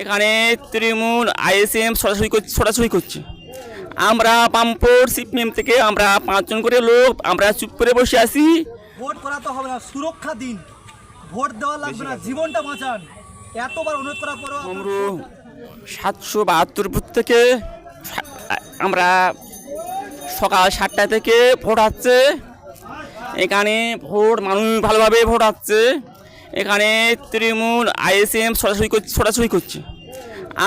এখানে তৃণমূল আইএসএম সরাসরি করছে সরাসরি করছে। আমরা পাম্পোর সিপিএম থেকে আমরা পাঁচজন করে লোক আমরা চুপ করে বসে আছি। ভোট করা তো হবে না সুরক্ষা দিন। ভোট দেওয়া লাগবে না জীবনটা বাঁচান। এতবার অনুরোধ করার পরেও আপনারা আমরা সাতশো বাহাত্তর বুথ থেকে আমরা সকাল সাতটা থেকে ভোট হচ্ছে এখানে ভোট মানুষ ভালোভাবে ভোট হচ্ছে এখানে তৃণমূল, আইএসএম সরাসরি সরাসরি করছে।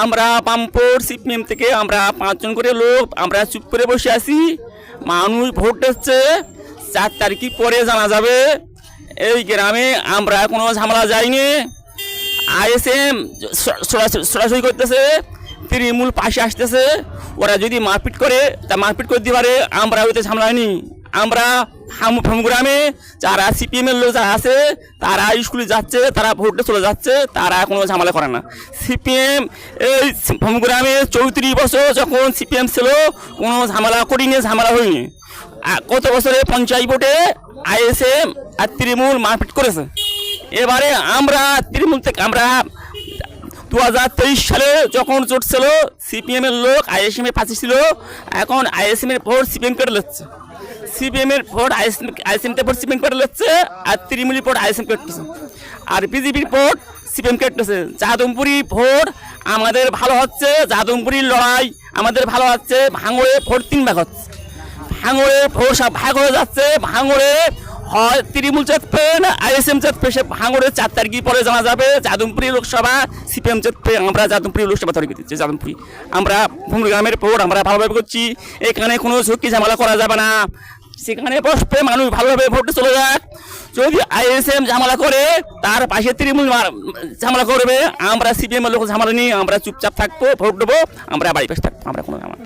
আমরা পাম্পোর সিপিএম থেকে আমরা পাঁচজন করে লোক, আমরা চুপ করে বসে আছি। মানুষ ভোট দিচ্ছে। চার তারিখ পরে জানা যাবে। এই গ্রামে আমরা কোনো ঝামেলা যাইনি। আইএসএম সরাসরি করতেছে। তৃণমূল পাশে আসতেছে। ওরা যদি মারপিট করে, তা মারপিট করতে পারে। আমরা ওইতে সামলাইনি আমরা গ্রামে যারা সিপিএম এর লোক যারা আছে, তারা স্কুলে যাচ্ছে, তারা ভোটে চলে যাচ্ছে, তারা কোনো ঝামেলা করে না। সিপিএম এই গ্রামে চৌত্রিশ বছর যখন সিপিএম ছিল, কোনো ঝামেলা করিনি, ঝামেলা হয়নি। গত বছরে পঞ্চায়েত ভোটে আইএসএম আর তৃণমূল মারপিট করেছে। এবারে আমরা তৃণমূল থেকে আমরা দু হাজার তেইশ সালে যখন জোট ছিল, সিপিএম এর লোক আইএসএম পাশে ছিল, এখন আইএসএম এর ভোট সিপিএম কেটে নিচ্ছে CPM vote ISM vote CPM কেটে আর তৃণমূলের ভোট আইএসএম কেটেছে আর বিজেপির ভোট সিপিএম কেটেছে যাদবপুরি ভোট আমাদের ভালো হচ্ছে যাদবপুরির লড়াই আমাদের ভালো হচ্ছে, ভাঙড়ে ভোট তিন ভাগ হচ্ছে। ভাঙড়ে ভোট সব ভাগ হয়ে যাচ্ছে, ভাঙড়ে হয় তৃণমূল চেতপে না আইএসএম চেতপে সে ভাঙড়ে চার তারিখ পরে জানা যাবে, যাদবপুরি লোকসভা, সিপিএম চেতপে আমরা যাদবপুরি লোকসভা তৈরি দিচ্ছি যাদবপুরি। আমরা ভূমিগ্রামের ভোট আমরা ভালোভাবে করছি, এখানে কোনো ঝুঁকি ঝামেলা করা যাবে না। সেখানে বসবে, মানুষ ভালোভাবে ভোটে চলে যাক। যদি আইএসএম ঝামেলা করে, তার পাশে তৃণমূল ঝামেলা করবে। আমরা সিপিএম এর লোক ঝামেলা নিয়ে আমরা চুপচাপ থাকব, ভোট দেবো, আমরা বাড়ি পাশে থাকব, আমরা কোনো ঝামেলা